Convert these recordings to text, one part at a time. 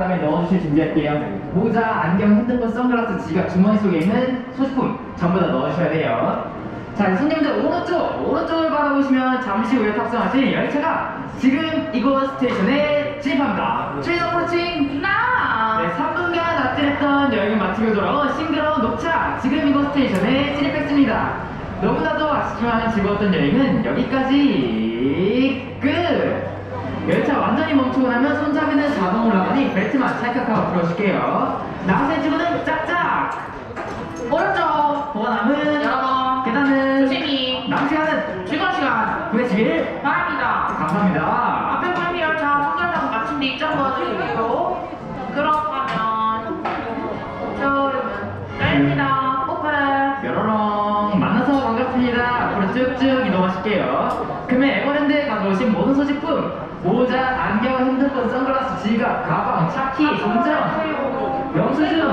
보관함에 넣어주실 준비할게요. 모자, 안경, 핸드폰, 선글라스, 지갑, 주머니 속에 있는 소지품 전부 다 넣으셔야 돼요. 자, 손님들 오른쪽, 오른쪽을 바라보시면 잠시 후에 탑승하실 열차가 지금 이곳 스테이션에 진입합니다. 트레인 어프로칭 나! 네, 3분간 아찔했던 여행을 마치고 돌아온 싱그러운 녹차 지금 이곳 스테이션에 진입했습니다. 너무나도 아쉽지만 즐거웠던 여행은 여기까지 끝! 열차 완전히 멈추고 나면 손잡이는 자동으로 나가니 벨트만 찰칵하고 풀어줄게요. 나머지 친구는 짝짝! 오른쪽! 보관함은 여러분, 계단은 조심히 남은 시간은 즐거운 시간 보내시길 바랍니다. 감사합니다. 앞에 보이는 열차 손절장 마친 뒤 입장 도와드리고요. 그렇다면 저름은 열립니다. 오픈. 뾰로롱 만나서 반갑습니다. 앞으로 쭉쭉 이동하실게요. 금에 에버랜드에 가져오신 모든 소지품 모자, 안경, 핸드폰, 선글라스, 지갑, 가방, 차키, 동전, 영수증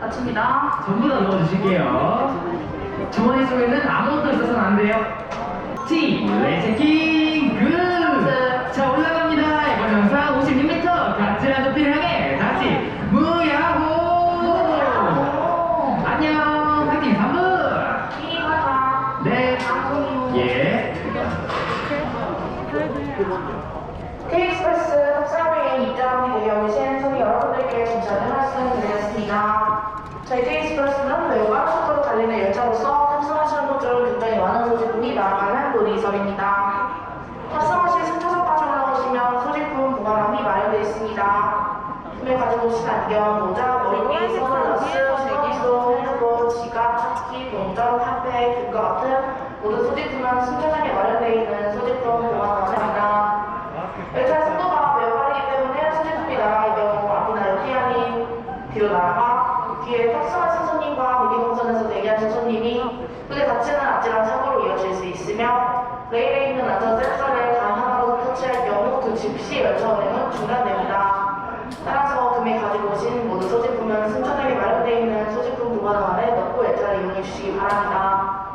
마칩니다. 전부 다 넣어주실게요. 주머니 속에는 아무것도 있어서는 안 돼요. T 레이싱 굿! K익스프레스는 매우 빠른 속도로 달리는 열차로서 탑승하시는 분들 굉장히 많은 소지품이 나아가는 놀이설입니다. 탑승하실 승차석 과정을 오시면 소지품 보관함이 마련되어 있습니다. 품에 가지고 오신 안경, 모자, 머리띠, 선글라스, 스마트폰, 핸드폰, 지갑, 차키, 동전, 핫팩 등과 같은 모든 소지품은 승차장에 마련되어 있는 소지품 보관함입니다. 열차의 속도가 매우 빠르기 때문에 소지품이 나갈 경우 앞이나 옆이 아닌 뒤로 나아가 뒤에 탑승하신 손님과 미리동선에서 대기하신 손님이 크게 다치는 아찔한 사고로 이어질 수 있으며 레일에 있는 안전 센서를 단 하나로 터치할 경우 그 운행은 중단됩니다. 따라서 금에 가지고 오신 모든 소지품은 승차장에 마련되어 있는 소지품 보관함 안에 넣고 열차를 이용해 주시기 바랍니다.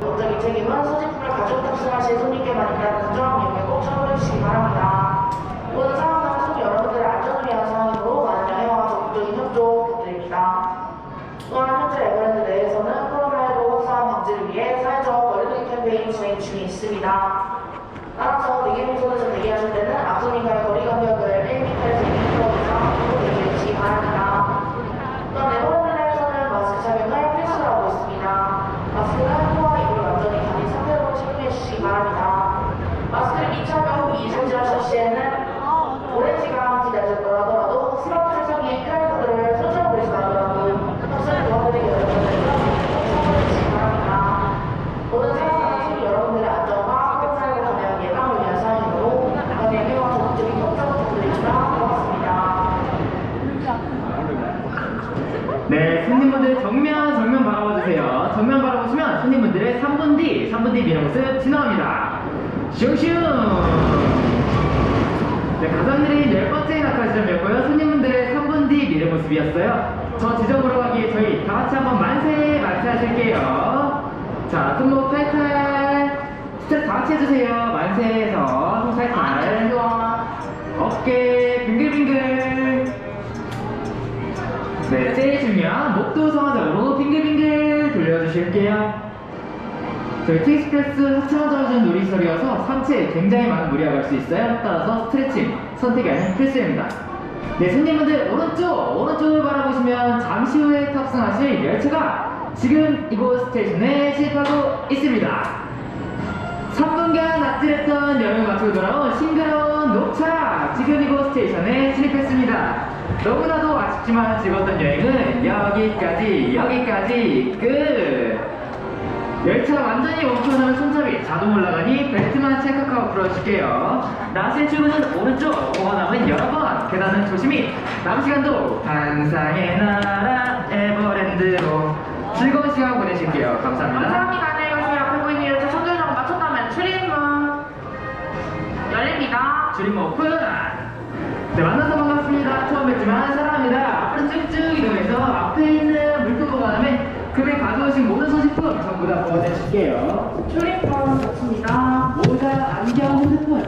법적인 책임은 소지품을 가지고 탑승하신 손님께만 있다는 점 기억에 꼭 참고해 주시기 바랍니다. 모든 상황은 손님 여러분들의 안전을 위한 상황이므로 많은 양해와 적극적인 협조 부탁드립니다. 또한 현재 에버랜드 내에서는 코로나19 확산 방지를 위해 사회적 거리두기 캠페인 진행 중에 있습니다. 따라서 대기동선에서 대기하실 때는 앞손님과의 거리 간격을 1m에서 2m 이상으로 대기해 주시기 바랍니다. 또한 에버랜드 내에서는 마스크 착용을 필수로 하고 있습니다. 마스크는 코와 입을 완전히 가린 상태로 착용해 주시기 바랍니다. 마스크를 미착용 후 이중지하실 시에는 오랜 시간 기다리셨더라 하더라도 스마트 설정기의 QR코드를 설정 보시다 하더라도 탑승 도와드리기 여러분들께서 참고해 주시기 바랍니다. 모든 상황은 손님 여러분들의 안전과 코로나19 감염 예방을 위한 사항이므로 양해와 적극적인 협조 부탁드립니다. 고맙습니다. 네, 손님분들 정면 정면 바라봐 주세요. 정면 바라보시면 손님분들의 3분 뒤, 3분 뒤 미는 모습 지나갑니다. 슝슝! 네, 가장 느린 열 번째 낙하 지점이었고요. 손님분들의 3분 뒤 미는 모습이었어요. 저 지점으로 가기 저희 다 같이 한번 만세 만세 하실게요. 자, 손목 탈탈. 스텝 다 같이 해주세요. 만세해서 손 탈탈. 어깨 빙글빙글. 네, 제일 중요한 목도 성화적으로 빙글빙글 돌려주실게요. 저희 티익스프레스 하체가 좋아지는 놀이설이어서 상체에 굉장히 많은 무리가 갈 수 있어요. 따라서 스트레칭 선택이 아닌 필수입니다. 네, 손님분들 오른쪽, 오른쪽을 바라보시면 잠시 후에 탑승하실 열차가 지금 이곳 스테이션에 실입하고 있습니다. 3분간 납질했던 여행을 마치고 돌아온 싱그러운 녹차 지금 이곳 스테이션에 진입했습니다. 너무나도 아쉽지만 즐거웠던 여행은 여기까지 여기까지 끝! 열차 완전히 오픈하면 손잡이 자동 올라가니 벨트만 체크하고 풀어줄게요. 나실 출구는 오른쪽, 원함은 여러 번, 계단은 조심히. 남은 시간도 환상의 나라 에버랜드로 즐거운 시간 보내실게요. 감사합니다. 감사합니다. 안녕히 가세요. 앞에 보이는 열차 선결정 마쳤다면 출입문 열립니다. 줄임 오픈! 네, 만나서 반갑습니다. 처음 뵙지만 사랑합니다. 앞으로 쭉쭉 이동해서 앞에 있는 물품 보관함에 금액 가져오신 모든 소지품 전부 다 보관해 줄게요. 출입문 닫힙니다. 모자, 안경, 핸드폰